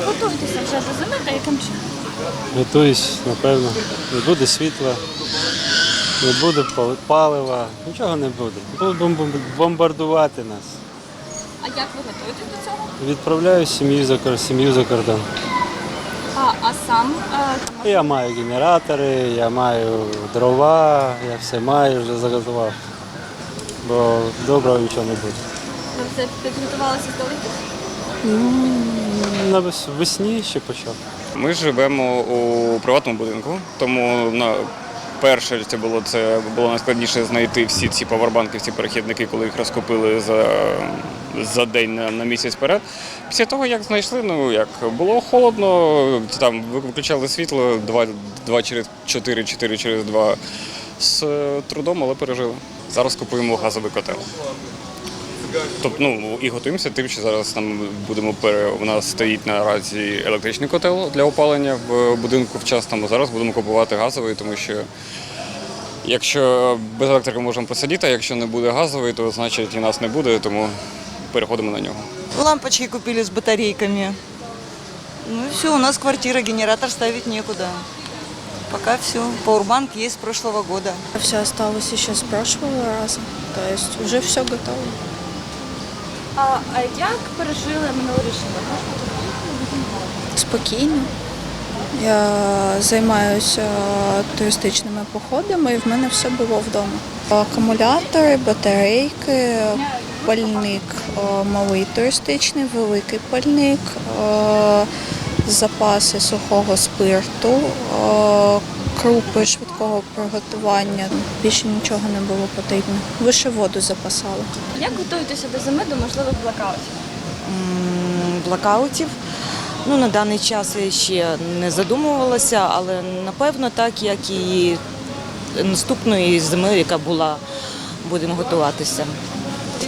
Чи готуєтеся вже до зими та яким чином? Готуюсь, напевно. Не буде світла, не буде пал- палива, нічого не буде. Будуть бомб- бомбардувати нас. А як ви готуєтесь до цього? Відправляю сім'ю за, кор- сім'ю за кордон. А, а сам е, Я маю генератори, я маю дрова, я все маю, вже заготував. Бо доброго нічого не буде. ви вже підготувалися здалегідь? На вес- весні ще почав. Ми живемо у приватному будинку, тому на перше це було це було найскладніше знайти всі ці павербанки, всі перехідники, коли їх розкупили за, за день на, на місяць вперед. Після того, як знайшли, ну як було холодно, там виключали світло 2, 2 через 4, 4 через 2 з трудом, але пережили. Зараз купуємо газовий котел. Тобто, ну і готуємося тим, що зараз там будемо пере. У нас стоїть наразі електричний котел для опалення в будинку вчасному. Зараз будемо купувати газовий, тому що якщо без електрики можемо посидіти, а якщо не буде газовий, то значить і нас не буде, тому переходимо на нього. Лампочки купили с батарейками. Ну и все, у нас квартира, генератор ставить некуда. Пока все. Пауэрбанк есть с прошлого года. Все осталось еще с прошлого раза. То есть уже все готово. А, як пережили минулорічний рік? Спокійно. Я займаюся туристичними походами і в мене все було вдома. Акумулятори, батарейки, пальник е, малий туристичний, великий пальник, е, запаси сухого спирту, е, крупи швидкого приготування. Більше нічого не було потрібно. Лише воду запасали. Як готуєтеся до зими до можливих блокаутів? Блокаутів. Ну, на даний час я ще не задумувалася, але напевно так, як і наступної зими, яка була, будемо готуватися.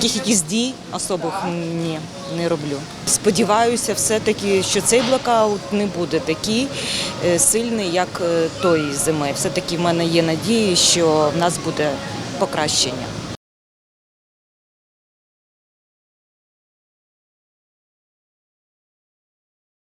Таких якісь дій особих ні, не роблю. Сподіваюся, все-таки, що цей блокаут не буде такий е, сильний, як е, тої зими. Все-таки в мене є надії, що в нас буде покращення.